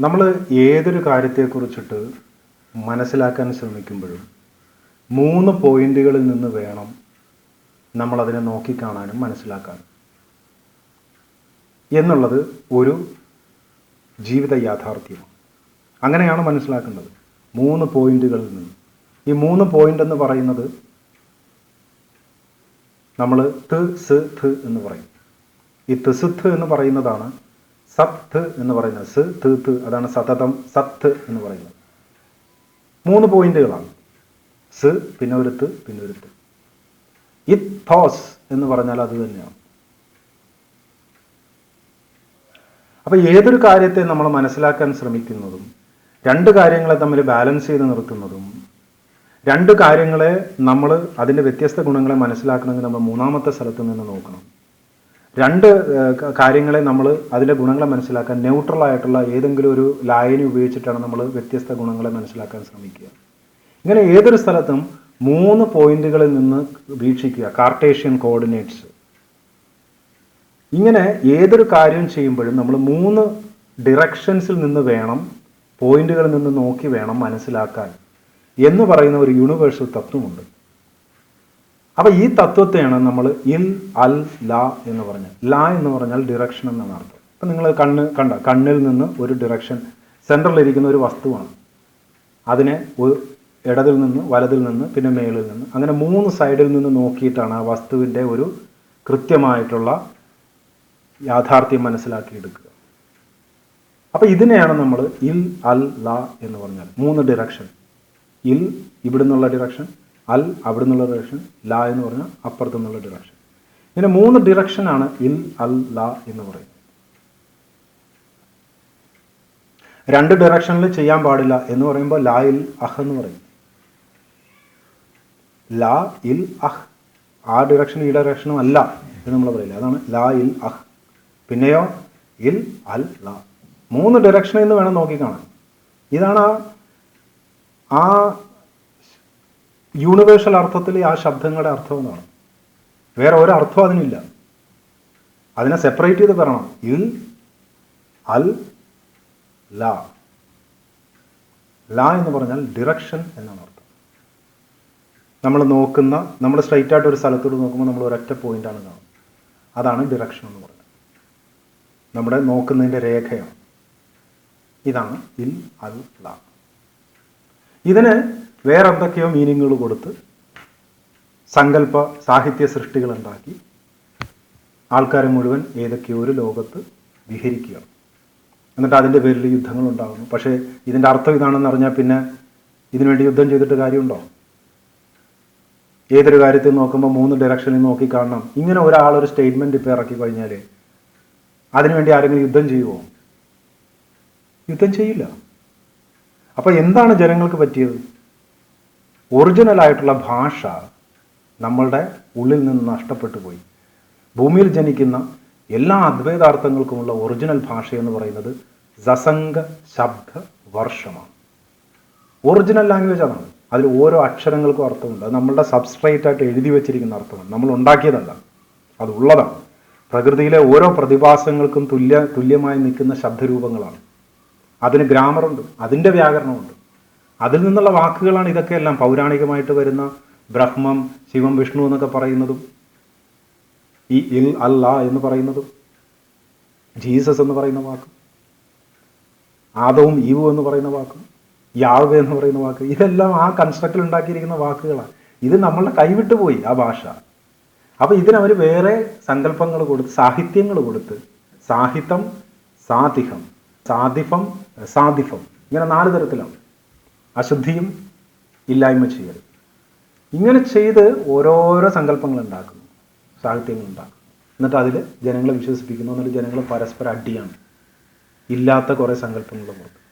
നമ്മൾ ഏതൊരു കാര്യത്തെക്കുറിച്ചിട്ട് മനസ്സിലാക്കാൻ ശ്രമിക്കുമ്പോഴും മൂന്ന് പോയിന്റുകളിൽ നിന്ന് വേണം നമ്മളതിനെ നോക്കിക്കാണാനും മനസ്സിലാക്കാനും. എന്നുള്ളത് ഒരു ജീവിത യാഥാർത്ഥ്യമാണ് അങ്ങനെയാണ് മനസ്സിലാക്കേണ്ടത്. മൂന്ന് പോയിന്റുകളിൽ നിന്ന്. ഈ മൂന്ന് പോയിന്റ് എന്ന് പറയുന്നത് നമ്മൾ ത് സ് ത് എന്ന് പറയും. ഈ തിസുത്ത് എന്ന് പറയുന്നതാണ് സത്ത് എന്ന് പറയുന്നത് സ് തു ത് അതാണ് സതതം സത്ത് എന്ന് പറയുന്നത്. മൂന്ന് പോയിന്റുകളാണ്. സ് പിന്നെ ഒരു ത് പിന്നെ ഒരു ഇത് ഇത്തോസ് എന്ന് പറഞ്ഞാൽ അത് തന്നെയാണ്. അപ്പൊ ഏതൊരു കാര്യത്തെ നമ്മൾ മനസ്സിലാക്കാൻ ശ്രമിക്കുന്നതും രണ്ട് കാര്യങ്ങളെ തമ്മിൽ ബാലൻസ് ചെയ്ത് നിർത്തുന്നതും രണ്ട് കാര്യങ്ങളെ നമ്മൾ അതിന്റെ വ്യത്യസ്ത ഗുണങ്ങളെ മനസ്സിലാക്കണമെങ്കിൽ നമ്മൾ മൂന്നാമത്തെ സ്ഥലത്ത് നിന്ന് നോക്കണം. രണ്ട് കാര്യങ്ങളെ നമ്മൾ അതിന്റെ ഗുണങ്ങളെ മനസ്സിലാക്കാൻ ന്യൂട്രൽ ആയിട്ടുള്ള ഏതെങ്കിലും ഒരു ലായനി ഉപയോഗിച്ചിട്ടാണ് നമ്മൾ വ്യത്യസ്ത ഗുണങ്ങളെ മനസ്സിലാക്കാൻ ശ്രമിക്കുക. ഇങ്ങനെ ഏതൊരു സ്ഥലത്തും മൂന്ന് പോയിന്റുകളിൽ നിന്ന് വീക്ഷിക്കുക കാർട്ടേഷ്യൻ കോർഡിനേറ്റ്സ് ഇങ്ങനെ ഏതൊരു കാര്യം ചെയ്യുമ്പോഴും നമ്മൾ മൂന്ന് ഡിറക്ഷൻസിൽ നിന്ന് വേണം പോയിന്റുകളിൽ നിന്ന് നോക്കി വേണം മനസ്സിലാക്കാൻ എന്ന് പറയുന്ന ഒരു യൂണിവേഴ്സൽ തത്വമുണ്ട്. അപ്പൊ ഈ തത്വത്തെയാണ് നമ്മൾ ഇൽ അൽ ല എന്ന് പറഞ്ഞത്. ല എന്ന് പറഞ്ഞാൽ ഡിറക്ഷൻ എന്നാണ് അർത്ഥം. അപ്പൊ നിങ്ങൾ കണ്ണ് കണ്ട കണ്ണിൽ നിന്ന് ഒരു ഡിറക്ഷൻ സെൻട്രലിൽ ഇരിക്കുന്ന ഒരു വസ്തുവാണ്. അതിനെ ഇടതിൽ നിന്ന് വലതിൽ നിന്ന് പിന്നെ മേളിൽ നിന്ന്. അങ്ങനെ മൂന്ന് സൈഡിൽ നിന്ന് നോക്കിയിട്ടാണ് ആ വസ്തുവിന്റെ ഒരു കൃത്യമായിട്ടുള്ള യാഥാർത്ഥ്യം മനസ്സിലാക്കി എടുക്കുക അപ്പൊ ഇതിനെയാണ് നമ്മൾ ഇൽ അൽ ല എന്ന് പറഞ്ഞാൽ മൂന്ന് ഡിറക്ഷൻ ഇൽ ഇവിടുന്നുള്ള ഡിറക്ഷൻ അൽ അവിടെ നിന്നുള്ള ഡിറക്ഷൻ ലാ എന്ന് പറഞ്ഞാൽ അപ്പുറത്തു നിന്നുള്ള ഡിറക്ഷൻ ഇങ്ങനെ മൂന്ന് ഡിറക്ഷനാണ് ഇൽ അൽ ല എന്ന് പറയുന്നത്. രണ്ട് ഡിറക്ഷനിൽ ചെയ്യാൻ പാടില്ല എന്ന് പറയുമ്പോൾ ലാ ഇൽ അഹ് എന്ന് പറയും. ലാ ഇൽ അഹ്. ആ ഡിറക്ഷൻ ഈ ഡയറക്ഷനും അല്ല എന്ന് നമ്മൾ പറയില്ല. അതാണ് ലാ ഇൽ അഹ്. പിന്നെയോ ഇൽ അൽ ല. മൂന്ന് ഡിറക്ഷനിൽ നിന്ന് വേണം നോക്കിക്കാണാൻ ഇതാണ് ആ യൂണിവേഴ്സൽ അർത്ഥത്തിൽ ആ ശബ്ദങ്ങളുടെ അർത്ഥം എന്നാണ് വേറെ ഒരർത്ഥം അതിനില്ല. അതിനെ സെപ്പറേറ്റ് ചെയ്ത് പറയണം. ഇൽ അൽ ലാ. ലാ എന്ന് പറഞ്ഞാൽ ഡിറക്ഷൻ എന്നാണ് അർത്ഥം. നമ്മൾ നോക്കുന്ന നമ്മൾ സ്ട്രൈറ്റ് ആയിട്ട് ഒരു സ്ഥലത്തോട് നോക്കുമ്പോൾ നമ്മൾ ഒരൊറ്റ പോയിന്റാണ് കാണുന്നത്. അതാണ് ഡിറക്ഷൻ എന്ന് പറയുന്നത്. നമ്മുടെ നോക്കുന്നതിന്റെ രേഖയാണ്. ഇതാണ് ഇൽ അൽ ലാ. ഇതിന് വേറെ എന്തൊക്കെയോ മീനിങ്ങുകൾ കൊടുത്ത് സങ്കല്പ സാഹിത്യ സൃഷ്ടികൾ ഉണ്ടാക്കി ആൾക്കാരെ മുഴുവൻ ഏതൊക്കെയോ ഒരു ലോകത്ത് വിഹരിക്കുകയാണ് എന്നിട്ട് അതിന്റെ പേരിൽ യുദ്ധങ്ങൾ ഉണ്ടാകുന്നു. പക്ഷേ ഇതിന്റെ അർത്ഥം ഇതാണെന്ന് അറിഞ്ഞാൽ പിന്നെ ഇതിനുവേണ്ടി യുദ്ധം ചെയ്തിട്ട് കാര്യമുണ്ടോ? ഏതൊരു കാര്യത്തിൽ നോക്കുമ്പോൾ മൂന്ന് ഡയറക്ഷനിൽ നോക്കി കാണണം. ഇങ്ങനെ ഒരാൾ ഒരു സ്റ്റേറ്റ്മെന്റ് ഇപ്പോൾ ഇറക്കി കഴിഞ്ഞാൽ അതിനുവേണ്ടി ആരെങ്കിലും യുദ്ധം ചെയ്യുമോ യുദ്ധം ചെയ്യില്ല. അപ്പോൾ എന്താണ് ജനങ്ങൾക്ക് പറ്റിയത്? ഒറിജിനൽ ആയിട്ടുള്ള ഭാഷ നമ്മളുടെ ഉള്ളിൽ നിന്ന് നഷ്ടപ്പെട്ടു പോയി. ഭൂമിയിൽ ജനിക്കുന്ന എല്ലാ അദ്വൈതാർത്ഥങ്ങൾക്കുമുള്ള ഒറിജിനൽ ഭാഷ എന്ന് പറയുന്നത് സസംഗ ശബ്ദ വർഷമാണ്. ഒറിജിനൽ ലാംഗ്വേജ് ആണ് അതിൽ ഓരോ അക്ഷരങ്ങൾക്കും അർത്ഥമുണ്ട്. അത് നമ്മളുടെ സബ്സ്ട്രേറ്റ് ആയിട്ട് എഴുതി വെച്ചിരിക്കുന്ന അർത്ഥമാണ്. നമ്മൾ ഉണ്ടാക്കിയതല്ല. അത് ഉള്ളതാണ്. പ്രകൃതിയിലെ ഓരോ പ്രതിഭാസങ്ങൾക്കും തുല്യ തുല്യമായി നിൽക്കുന്ന ശബ്ദരൂപങ്ങളാണ്. അതിന് ഗ്രാമറുണ്ട് അതിന്റെ വ്യാകരണമുണ്ട്. അതിൽ നിന്നുള്ള വാക്കുകളാണ് ഇതൊക്കെ എല്ലാം. പൗരാണികമായിട്ട് വരുന്ന ബ്രഹ്മം ശിവം വിഷ്ണു എന്നൊക്കെ പറയുന്നതും ഈ ഇൽ അല്ല എന്ന് പറയുന്നതും ജീസസ് എന്ന് പറയുന്ന വാക്കും ആദവും ഈവു എന്ന് പറയുന്ന വാക്കും യാവ് എന്ന് പറയുന്ന വാക്ക് ഇതെല്ലാം ആ കൺസ്ട്രക്റ്റിൽ ഉണ്ടാക്കിയിരിക്കുന്ന വാക്കുകളാണ്. ഇത് നമ്മളുടെ കൈവിട്ടു പോയി ആ ഭാഷ. അപ്പൊ ഇതിനവർ വേറെ സങ്കല്പങ്ങൾ കൊടുത്ത് സാഹിത്യങ്ങൾ കൊടുത്ത് സാഹിത്യം സാതിഹം സാധിഫം സാധിഫം ഇങ്ങനെ നാല് തരത്തിലാണ്. അശുദ്ധിയും ഇല്ലായ്മ ചെയ്യൽ ഇങ്ങനെ ചെയ്ത് ഓരോരോ സങ്കല്പങ്ങൾ ഉണ്ടാക്കുന്നു. സാഹിത്യങ്ങൾ ഉണ്ടാക്കുന്നു. എന്നിട്ട് അതിൽ ജനങ്ങളെ വിശ്വസിപ്പിക്കുന്നു. എന്നിട്ട് ജനങ്ങൾ പരസ്പരം അടിയാണ്. ഇല്ലാത്ത കുറേ സങ്കല്പങ്ങളും പുറത്ത്